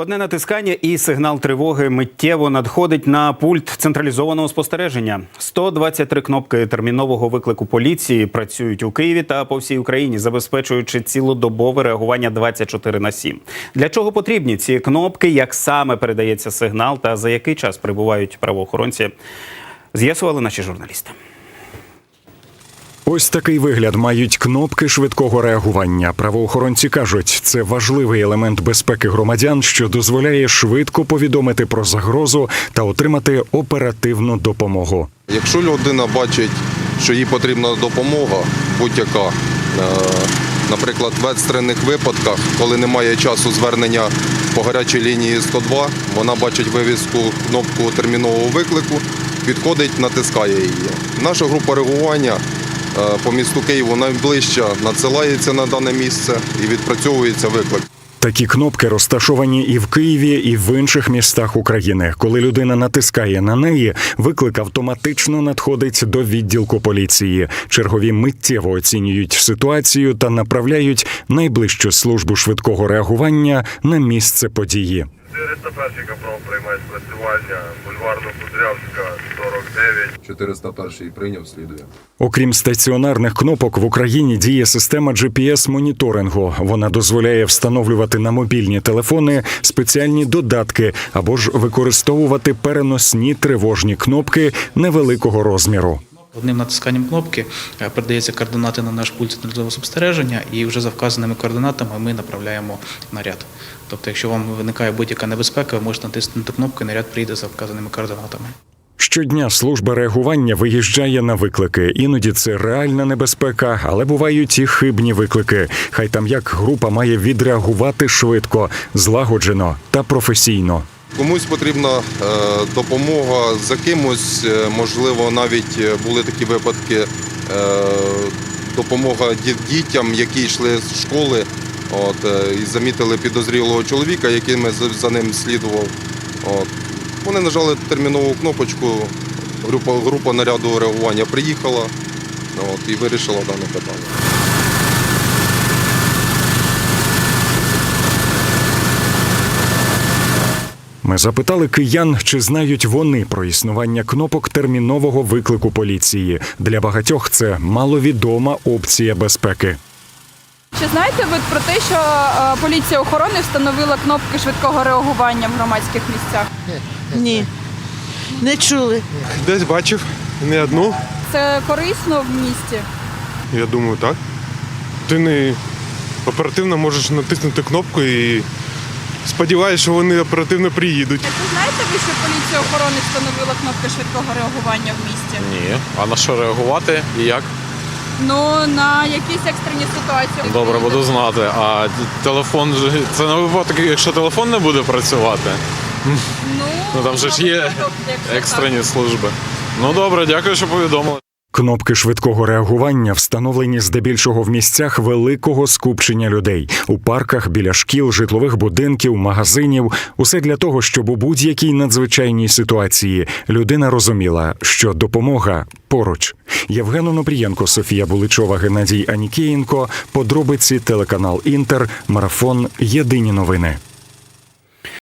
Одне натискання і сигнал тривоги миттєво надходить на пульт централізованого спостереження. 123 кнопки термінового виклику поліції працюють у Києві та по всій Україні, забезпечуючи цілодобове реагування 24 на 7. Для чого потрібні ці кнопки? Як саме передається сигнал та за який час прибувають правоохоронці? З'ясували наші журналісти. Ось такий вигляд мають кнопки швидкого реагування. Правоохоронці кажуть, це важливий елемент безпеки громадян, що дозволяє швидко повідомити про загрозу та отримати оперативну допомогу. Якщо людина бачить, що їй потрібна допомога, будь-яка, е, наприклад, в екстрених випадках, коли немає часу звернення по гарячій лінії 102, вона бачить вивіску кнопку термінового виклику, підходить, натискає її. Наша група реагування по місту Києву найближча надсилається на дане місце і відпрацьовується виклик. Такі кнопки розташовані і в Києві, і в інших містах України. Коли людина натискає на неї, виклик автоматично надходить до відділку поліції. Чергові миттєво оцінюють ситуацію та направляють найближчу службу швидкого реагування на місце події. 401 капрал приймає спрацювання, бульварно-Кудрявська, 49. 401 прийняв, слідує. Окрім стаціонарних кнопок, в Україні діє система GPS-моніторингу. Вона дозволяє встановлювати на мобільні телефони спеціальні додатки або ж використовувати переносні тривожні кнопки невеликого розміру. Одним натисканням кнопки е, передається координати на наш пульт централізованого спостереження, і вже за вказаними координатами ми направляємо наряд. Тобто, якщо вам виникає будь-яка небезпека, ви можете натиснути кнопку, і наряд прийде за вказаними координатами. Щодня служба реагування виїжджає на виклики. Іноді це реальна небезпека, але бувають і хибні виклики. Хай там як група має відреагувати швидко, злагоджено та професійно. Комусь потрібна е, допомога за кимось, е, можливо, навіть е, були такі випадки. Допомога дітям, які йшли з школи, от, і замітили підозрілого чоловіка, який за ним слідував. От. Вони нажали термінову кнопочку, група, група наряду реагування приїхала от, і вирішила дане питання. Ми запитали киян, чи знають вони про існування кнопок термінового виклику поліції. Для багатьох це маловідома опція безпеки. Чи знаєте ви про те, що е, поліція охорони встановила кнопки швидкого реагування в громадських місцях? Ні, не чули. Десь бачив не одну, Це корисно в місті? я думаю, так. Ти не оперативно можеш натиснути кнопку і сподіваюся, що вони оперативно приїдуть. Чи знаєте ви, що поліція охорони встановила кнопки швидкого реагування в місті? Ні. А на що реагувати і як? Ну на якісь екстрені ситуації. Добре, буду знати. А телефон це на випадок, якщо телефон не буде працювати. Ну, Ну там же ж є екстрені служби. Ну добре, дякую, що повідомили. Кнопки швидкого реагування встановлені здебільшого в місцях великого скупчення людей у парках, біля шкіл, житлових будинків, магазинів. Усе для того, щоб у будь-якій надзвичайній ситуації людина розуміла, що допомога поруч. Євген Онопрієнко, Софія Буличова, Геннадій Анікієнко. Подробиці телеканал Інтер. Марафон. Єдині новини.